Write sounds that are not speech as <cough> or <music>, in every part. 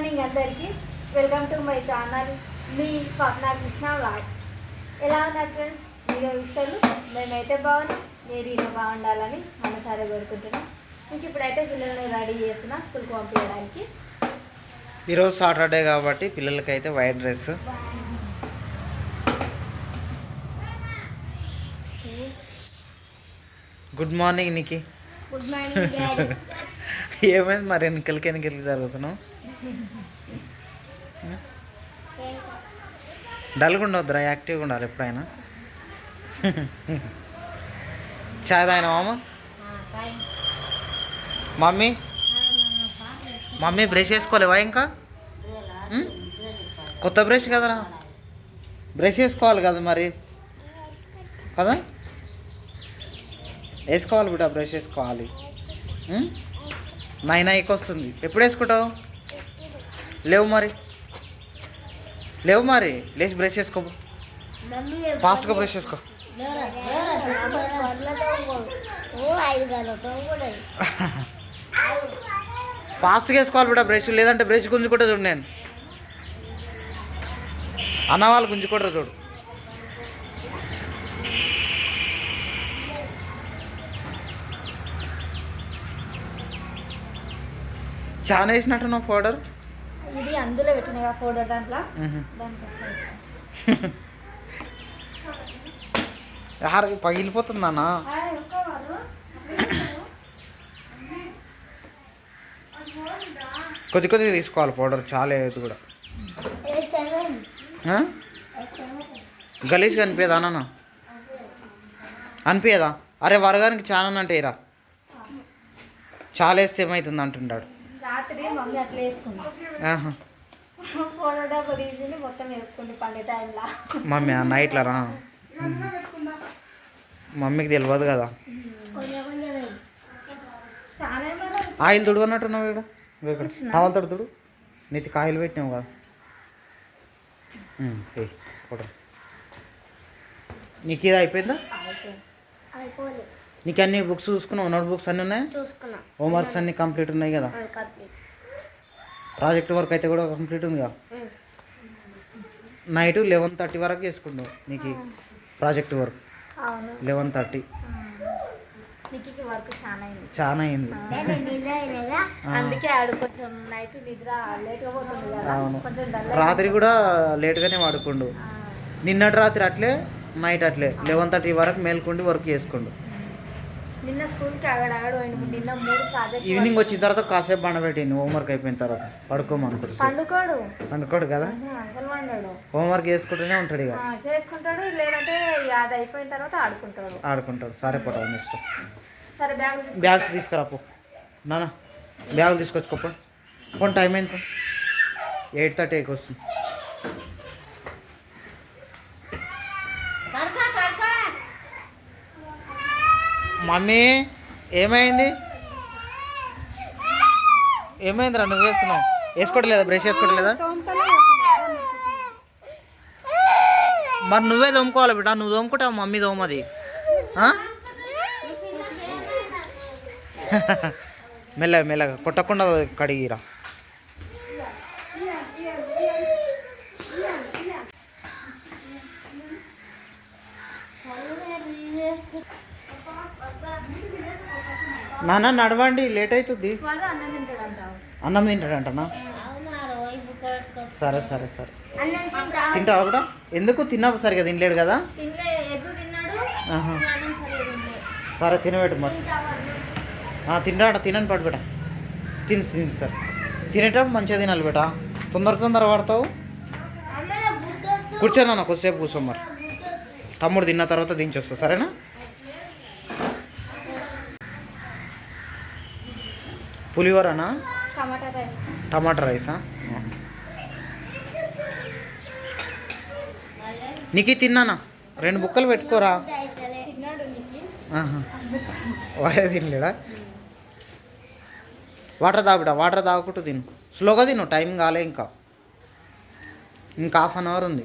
Morning అందరికీ. Welcome to my channel మీ Swapna Krishna vlogs ఎలా ఉన్నారు ఫ్రెండ్స్ మీరు ఇష్టాలు? మేమైతే బాగున్నాం. మీరు ఇలా బాగుండాలని మనసారా కోరుకుంటున్నాం. ఇంక ఇప్పుడైతే పిల్లల్ని రెడీ చేస్తున్నా స్కూల్కి పంపించడానికి. ఈరోజు సాటర్డే కాబట్టి పిల్లలకైతే వైట్ డ్రెస్. గుడ్ మార్నింగ్ నీకి గుడ్ మార్నింగ్ ఏమైంది మరి? వెనకలికి వెనకలికి జరుగుతున్నావు? డల్గా ఉండొద్దురా యాక్టివ్గా ఉండాలి ఎప్పుడైనా. చాయ్ తాగినావా మమ్మీ? మమ్మీ బ్రష్ వేసుకోలేవా ఇంకా? కొత్త బ్రష్ కదరా? బ్రష్ వేసుకోవాలి కదా మరి. కదా? వేసుకోవాలి బిడ్డ బ్రష్ వేసుకోవాలి. నైన్ నైకి వస్తుంది. ఎప్పుడు వేసుకుంటావు? లేవు మరి. లేవు మరి. లేచి బ్రష్ వేసుకో ఫాస్ట్గా బ్రష్ చేసుకో. ఫాస్ట్గా వేసుకోవాలి బిడ్డ బ్రష్ లేదంటే బ్రష్ గుంజుకుంటే చూడు నేను. అన్న వాళ్ళు గుంజుకుంటారు చూడు. చాలా వేసినట్టున్నావు పౌడర్. ఇది అందులో పెట్టిన ఫోటో దాంట్లో. దాంట్లో <laughs> పగిలిపోతుంది అన్న కొద్ది కొద్దిగా తీసుకోవాలి పౌడర్ చాలా వేయదు కూడా. ఆ? గలీజ్గా అనిపించదా అన్న అనిపించదా? అరే వరగానికి చాలా అంటే ఇరా చాలా వేస్తే ఏమవుతుంది అంటుంటాడు రాత్రి మమ్మీ అట్లా వేసుకుంది. ఆహా. ఫోటో డబ్బు తీసింది మొత్తం వేసుకుంది పండే టైంలో. మమ్మీ ఆ నైట్లో రా. మమ్మీకి తెలియదు కదా. ఆయిల్ తుడు అన్నట్టున్నావు ఇక్కడ. ఇక్కడ. టవల్ తోడు తుడు. నెత్తికి ఆయిల్ పెట్టినావు కదా. నీకు ఇది అయిపోయిందా? అయిపోయింది. నీకు అన్ని బుక్స్ చూసుకున్నావు? నోట్ బుక్స్ అన్నీ ఉన్నాయి? హోంవర్క్స్ అన్నీ కంప్లీట్ ఉన్నాయి కదా? ప్రాజెక్ట్ వర్క్ అయితే కూడా కంప్లీట్ ఉంది కదా నైట్ లెవెన్ థర్టీ వరకు చేసుకున్నావు నీకు ప్రాజెక్ట్ వర్క్. Eleven thirty. చాలా అయింది. రాత్రి కూడా లేట్గానే వాడుకుండు. నిన్నటి రాత్రి అట్లే నైట్ అట్లే. లెవెన్ థర్టీ వరకు మేల్కొండి వర్క్ చేసుకుండు. నిన్న స్కూల్కి ఆగాడు ఆగాడు పోయిండు. నిన్న మూడు ప్రాజెక్ట్ ఈవినింగ్ వచ్చిన తర్వాత కాసేపు బండబెట్టింది హోంవర్క్ అయిపోయిన తర్వాత పడుకోమనుకుంటు పండుకోడు. అనుకోడు కదా? అసలు వండాడు హోంవర్క్ చేసుకుంటూనే ఉంటాడు ఇక. ఆ, చేసుకుంటాడు. లేదంటే అది అయిపోయిన తర్వాత ఆడుకుంటాడు. ఆడుకుంటాడు. సరే పడవ నెక్స్ట్ సరే బ్యాగ్ బ్యాగ్స్ తీసుకురా పో. నాన్న బ్యాగులు తీసుకొచ్చుకోపో పోనీ టైం ఎంత ఎయిట్ థర్టీకి వస్తుంది మమ్మీ ఏమైంది? ఏమైందిరా నువ్వు వేస్తున్నావు? వేసుకోవట్లేదా? బ్రష్ వేసుకోవట్లేదా? మరి నువ్వే తోముకోవాలి బిడ్డ. నువ్వు తోముకుంటావు? మమ్మీ తోమది. <laughs> మెల్లగా మెల్లగా. కొట్టకుండా కడిగిరా. నాన్న నడవండి లేట్ అవుతుంది. అన్నం తింటాడు తింటాడంటనా? సరే సరే సరే. తింటావా? కూడా? ఎందుకు తిన్నప్పుడు సరిగా తినలేడు కదా? సరే తినబెట్టు మరి. తినరాట తినని పట్టు బేట తిని తిని సార్. తినేటప్పుడు మంచిగా తినాలి బేట తొందర తొందర పడతావు కూర్చోనా కొద్దిసేపు కూర్చో మరి. తమ్ముడు తిన్న తర్వాత దించొస్తా సరేనా? పులిహోరనా? టమాటా రైస్. టమాటా రైసా? నీకు తిన్నానా? రెండు బుక్కలు పెట్టుకోరా. వాడే తినలేడా? వాటర్ తాగుడా? వాటర్ తాగుకుంటూ తిను. స్లోగా తిను టైం కాలే ఇంకా. ఇంకా హాఫ్ అన్ అవర్ ఉంది.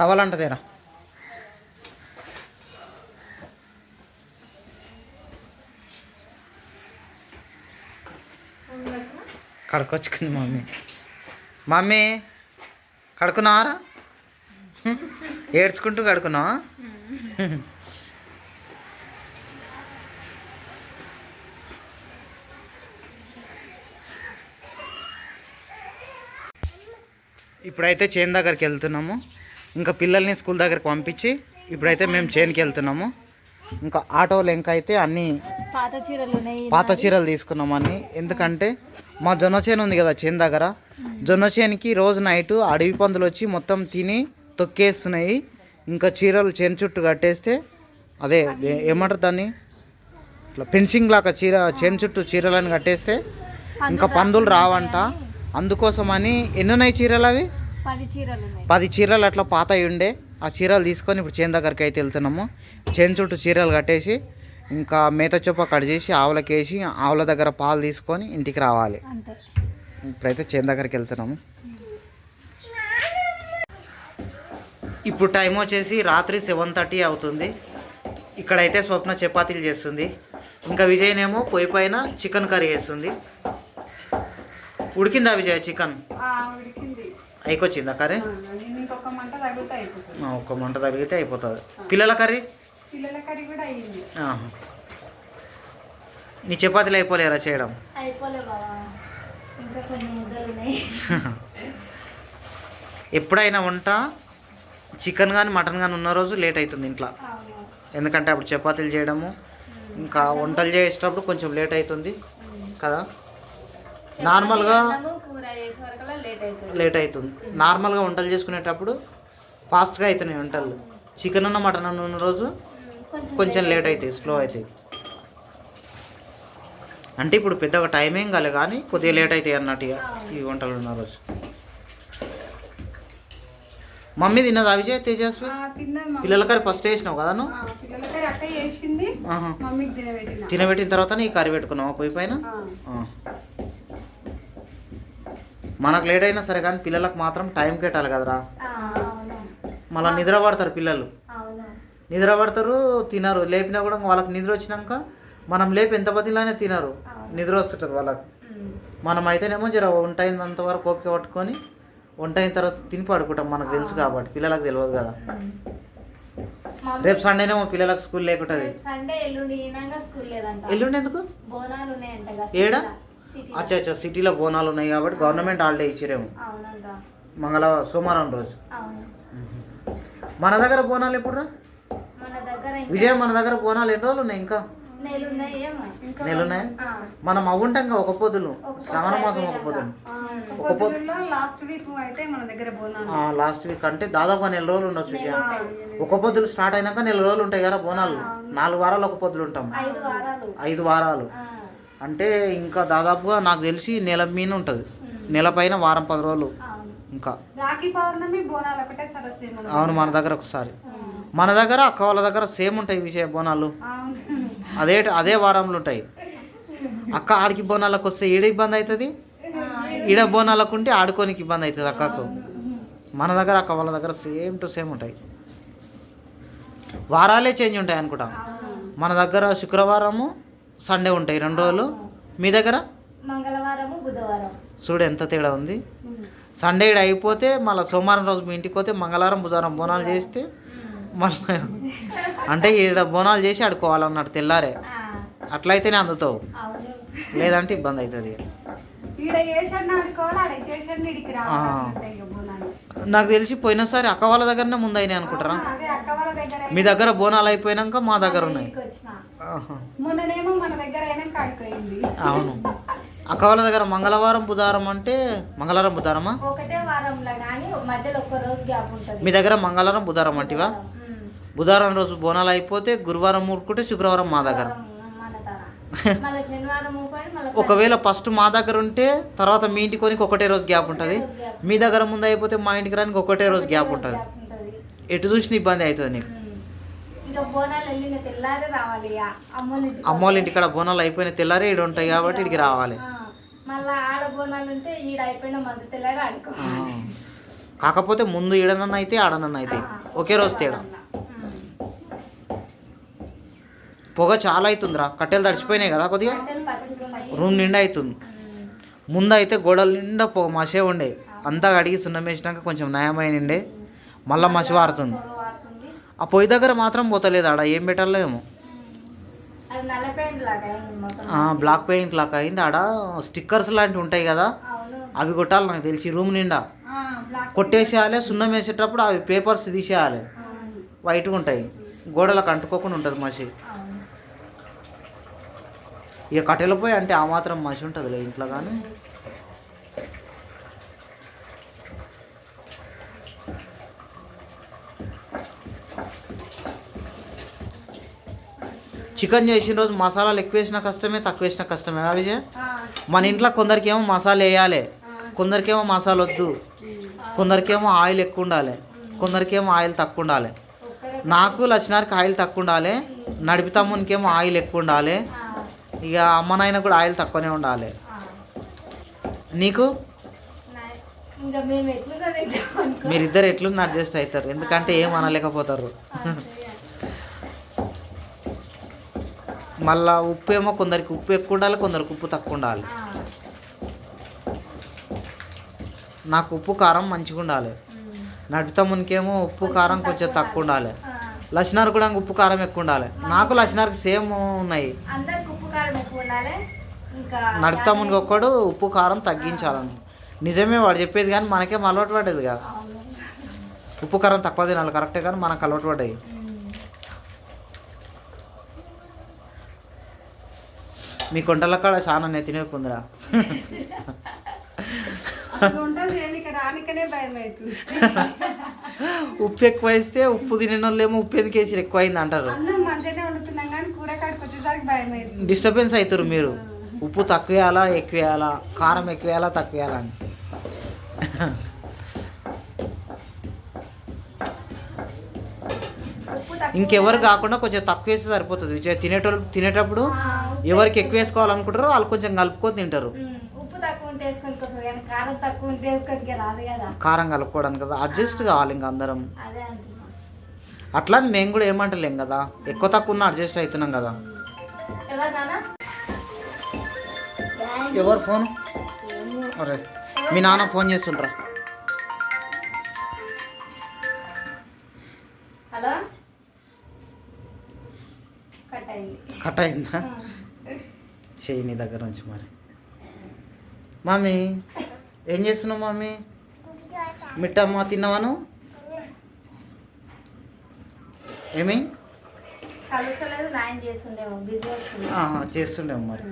టవల్ అంటదేరా కడుకొచ్చుకుంది మమ్మీ మమ్మీ కడుకున్నావారా ఏడ్చుకుంటూ కడుకున్నావా ఇప్పుడైతే చేను దగ్గరికి వెళ్తున్నాము. ఇంకా పిల్లల్ని స్కూల్ దగ్గరికి పంపించి ఇప్పుడైతే మేము చేనుకి వెళ్తున్నాము. ఇంకా ఆటోలు ఇంకా అయితే అన్నీ పాత చీరలు పాత చీరలు తీసుకున్నాం అన్ని ఎందుకంటే మా జొన్న చేను ఉంది కదా చేను దగ్గర. జొన్న చేనుకి రోజు నైట్ అడవి పందులు వచ్చి మొత్తం తిని తొక్కేస్తున్నాయి. ఇంకా చీరలు చేను చుట్టూ కట్టేస్తే అదే ఏమంటారు దాన్ని? ఇట్లా ఫెన్సింగ్ లాగా చీర చేను చుట్టూ చీరలను కట్టేస్తే ఇంకా పందులు రావంట. అందుకోసమని ఎన్ని ఉన్నాయి చీరలు అవి? పది చీరలు ఉన్నాయి పది చీరలు అట్లా పాత ఉండే. ఆ చీరలు తీసుకొని ఇప్పుడు చేను దగ్గరికి అయితే వెళ్తున్నాము. చేను చుట్టూ చీరలు కట్టేసి ఇంకా మేత చొప్ప కట్ చేసి ఆవులకి వేసి ఆవుల దగ్గర పాలు తీసుకొని ఇంటికి రావాలి. అంతే. ఇప్పుడైతే చేను దగ్గరికి వెళ్తున్నాము. ఇప్పుడు టైం వచ్చేసి రాత్రి సెవెన్ థర్టీ అవుతుంది. ఇక్కడైతే స్వప్న చపాతీలు చేస్తుంది. ఇంకా విజయనేమో పొయ్యి పైన చికెన్ కర్రీ చేస్తుంది. ఉడికిందా విజయ్ చికెన్? అయికొచ్చిందా కర్రీ? ఇంకొక మంట తగిలితే అయిపోతుంది. పిల్లల కర్రీ? పిల్లల కర్రీ కూడా అయ్యింది. ఆహా. నీ చపాతీలు అయిపోలేరా చేయడం? <laughs> ఎప్పుడైనా వంట చికెన్ కానీ మటన్ కానీ ఉన్న రోజు లేట్ అవుతుంది ఇంట్లో. ఎందుకంటే అప్పుడు చపాతీలు చేయడము ఇంకా వంటలు చేసేటప్పుడు కొంచెం లేట్ అవుతుంది. కదా? నార్మల్గా లేట్ అవుతుంది. లేట్ అవుతుంది. నార్మల్గా వంటలు చేసుకునేటప్పుడు ఫాస్ట్గా అవుతున్నాయి వంటలు. చికెన్ ఉన్న మటన్ అన్న ఉన్న రోజు కొంచెం లేట్ అవుతాయి స్లో అవుతాయి అంటే ఇప్పుడు పెద్దగా టైం ఏం కాలే కానీ కొద్దిగా లేట్ అవుతాయి అన్నట్టు ఇక ఈ వంటలు ఉన్న రోజు. మమ్మీ తిన్నదా విజయ్ తేజస్వి? ఆ, తిన్నాను మమ్మీ. పిల్లల కర్రీ ఫస్ట్ వేసినావు కదా నువ్వు? తినబెట్టిన. తర్వాత నీ కర్రీ పెట్టుకున్నావా పొయ్యి పైన. మనకు లేట్ అయినా సరే కానీ పిల్లలకు మాత్రం టైం కేటాలి కదరా. మళ్ళీ నిద్ర పడతారు పిల్లలు. నిద్ర పడతారు తినరు. లేపినా కూడా వాళ్ళకి నిద్ర వచ్చినాక మనం లేపి ఎంత బతిలానే తినరు. నిద్ర వస్తుంటుంది వాళ్ళకి. మనం అయితేనేమో జర వంట అయినంత వరకు ఓపిక పట్టుకొని వంట అయిన తర్వాత తిని పడుకుంటాం మనకు తెలుసు కాబట్టి. పిల్లలకు తెలియదు కదా. రేపు సండేనేమో పిల్లలకు స్కూల్ లేకుంటుంది. ఎల్లుండి ఎందుకు ఏడా? అచ్చా అచ్చా సిటీలో బోనాలు ఉన్నాయి కాబట్టి గవర్నమెంట్ హాలిడే ఇచ్చిరేమో. మంగళ సోమవారం రోజు. మన దగ్గర బోనాలు ఎప్పుడు విజయ్ మన దగ్గర బోనాలు ఎన్ని రోజులు ఉన్నాయి ఇంకా? ఆ. మనం అవ్వుంటాం ఇంకా ఒక పొద్దులు శ్రావణ మాసం ఒక. పొద్దులు. ఒక పొద్దు. లాస్ట్ వీక్ అయితే మన దగ్గర బోనాలు. లాస్ట్ వీక్ అంటే దాదాపు నెల రోజులు ఉండొచ్చు విజయ్. ఒక పొద్దులు స్టార్ట్ అయినాక నెల రోజులు ఉంటాయి కదా బోనాలు. నాలుగు వారాలు ఒక పొద్దులు ఉంటాం. ఐదు వారాలు. అంటే ఇంకా దాదాపుగా నాకు తెలిసి నెల మీద ఉంటుంది. నెల పైన వారం పది రోజులు ఇంకా. అవును మన దగ్గర ఒకసారి. మన దగ్గర అక్క వాళ్ళ దగ్గర సేమ్ ఉంటాయి విజయ బోనాలు. అదే అదే వారంలో ఉంటాయి. అక్క ఆడికి బోనాలకు వస్తే ఈడ ఇబ్బంది అవుతుంది? ఈడ బోనాలకు ఉంటే ఆడుకోనికి ఇబ్బంది అవుతుంది అక్కకు. మన దగ్గర అక్క వాళ్ళ దగ్గర సేమ్ టు సేమ్ ఉంటాయి. వారాలే చేంజ్ ఉంటాయి అనుకుంటా. మన దగ్గర శుక్రవారము సండే ఉంటాయి. రెండు రోజులు? మీ దగ్గర? మంగళవారము బుధవారం. చూడు ఎంత తేడా ఉంది. సండే అయిపోతే మళ్ళీ సోమవారం రోజు మీ ఇంటికి పోతే మంగళవారం బుధవారం బోనాలు చేస్తే మళ్ళీ అంటే ఈడ బోనాలు చేసి ఆడుకోవాలన్నట్టు తెల్లారే. అట్లయితేనే అందుతావు. లేదంటే ఇబ్బంది అవుతుంది. నాకు తెలిసి పోయినసారి అక్క వాళ్ళ దగ్గరనే ముందైనాయి అనుకుంటారా? మీ దగ్గర బోనాలు అయిపోయినాక మా దగ్గర ఉన్నాయి. మొన్ననేమో మన దగ్గర అయినాక అవును. అక్క వాళ్ళ దగ్గర మంగళవారం బుధవారం అంటే మంగళవారం బుధవారమా? ఒకటే వారంలో కానీ మధ్యలో ఒక్క రోజు గ్యాప్ ఉంటుంది. మీ దగ్గర మంగళవారం బుధవారం అంటివా. బుధవారం రోజు బోనాలు అయిపోతే గురువారం ఊరుకుంటే శుక్రవారం మా దగ్గర. ఒకవేళ ఫస్ట్ మా దగ్గర ఉంటే తర్వాత మీ ఇంటికి కొనికి ఒకటే రోజు గ్యాప్ ఉంటుంది. మీ దగ్గర ముందు అయిపోతే మా ఇంటికి రానికి ఒకటే రోజు గ్యాప్ ఉంటుంది. ఎటు చూసిన ఇబ్బంది అవుతుంది నీకు. ఇంకా బోనాలు వెళ్ళిన తెల్లారే రావాలి ఇక అమ్మోళ్ళ ఇంటికి. అమ్మోళ్ళ ఇంటికాడ బోనాలు అయిపోయిన తెల్లారే ఈడు ఉంటాయి కాబట్టి ఇడికి రావాలి. మళ్ళా ఆడ బోనాలు ఉంటే ఈడ అయిపోయిన మధ్య తెల్లారి ఆ. ఆడుకోవాలి కాకపోతే ముందు ఈడనన్న అయితే ఆడనన్న అయితే. ఒకే రోజు తేడా. పొగ చాలా అవుతుందిరా కట్టెలు తడిచిపోయినాయి కదా కొద్దిగా? రూమ్ నిండా అవుతుంది. ముందు అయితే గోడల నిండా పొగ మసే ఉండే. అంతా కడిగి సున్నం వేసినాక కొంచెం నయమైండే మళ్ళీ మసి వారుతుంది. ఆ పొయ్యి దగ్గర మాత్రం పోతలేదు ఆడ ఏం ఆ, బ్లాక్ పెయింట్ లాగా అయింది ఆడ. స్టిక్కర్స్ లాంటివి ఉంటాయి కదా. అవి కొట్టాలి నాకు తెలిసి రూమ్ నిండా. కొట్టేసేయాలి సున్నం వేసేటప్పుడు అవి పేపర్స్ తీసేయాలి. వైట్గా ఉంటాయి. గోడలకు అంటుకోకుండా ఉంటుంది మసి ఇక కట్టెల పోయి అంటే ఆ మాత్రం మసి ఉంటుందిలే ఇంట్లో కానీ. చికెన్ చేసిన రోజు మసాలాలు ఎక్కువ వేసిన కష్టమే తక్కువ వేసిన కష్టమే విజయ్? మన ఇంట్లో కొందరికేమో మసాలా వేయాలి. కొందరికేమో మసాలా వద్దు. కొందరికేమో ఆయిల్ ఎక్కువ ఉండాలి కొందరికేమో ఆయిల్ తక్కువ ఉండాలి నాకు లక్ష్మణానికి ఆయిల్ తక్కువ ఉండాలి నడిపితమ్మునికేమో ఆయిల్ ఎక్కువ ఉండాలి ఇక అమ్మ నాయన కూడా ఆయిల్ తక్కువనే ఉండాలి. నీకు? మీరిద్దరు ఎట్లున్న అడ్జస్ట్ అవుతారు. ఎందుకంటే ఏం అనలేకపోతారు అంతే. మళ్ళా ఉప్పు ఏమో కొందరికి ఉప్పు ఎక్కువ ఉండాలి కొందరికి ఉప్పు తక్కువ ఉండాలి. నాకు ఉప్పు కారం మంచిగా ఉండాలి. ఉమ్. నడిపితమ్మునికేమో ఉప్పు కారం కొంచెం తక్కువ ఉండాలి. ఆ, లక్ష్మణారు కూడా ఉప్పు కారం ఎక్కువ ఉండాలి. నాకు లక్ష్మణారికి సేమ్ ఉన్నాయి. నడుపుతామునికి ఒక్కడు ఉప్పు కారం తగ్గించాలని. నిజమే వాడు చెప్పేది కానీ మనకేం అలవాటు పడేది కాదు. ఉప్పు కారం తక్కువ తినాలి కరెక్టే కానీ మనకు అలవాటు పడ్డాయి. మీ కొంటల కాడ చాలా నెత్తినే పొందిరా ఉప్పు ఎక్కువ వేస్తే ఉప్పు తినే వాళ్ళేమో ఉప్పు ఎందుకు వేసి ఎక్కువ అయింది అంటారు డిస్టర్బెన్స్ అవుతారు మీరు. ఉప్పు తక్కువ వేయాలా ఎక్కువ వేయాలా కారం ఎక్కువ వేయాలా తక్కువ వేయాలా అని ఉప్పు తక్కువ ఇంకెవరు కాకుండా కొంచెం తక్కువ వేస్తే సరిపోతుంది. విజయ్ తినేటోళ్ళు తినేటప్పుడు ఎవరికి ఎక్కువ వేసుకోవాలనుకుంటారో వాళ్ళు కొంచెం కలుపుకొని తింటారు. ఉమ్, ఉప్పు తక్కువ ఉంటే వేసుకొని వస్తుంది కానీ కారం తక్కువ ఉంటే వేసుకొని రాదు కదా. కారం కలుపుకోవడానికి కదా. అడ్జస్ట్ కావాలి ఇంకా అందరం. అదే అట్లా మేము కూడా ఏమంటలేం కదా. ఎక్కువ తక్కువ ఉన్న అడ్జస్ట్ అవుతున్నాం కదా. ఎవరు ఫోన్? అరే మీ నాన్న ఫోన్ చేస్తుండ్రా. హలో? కట్ అయింది. చెయ్యి నీ దగ్గర నుంచి మరి. మమ్మీ ఏం చేస్తున్నావు మమ్మీ మిట్టమ్మ తిన్నావాను ఏమి? చేస్తుండేమో మరి.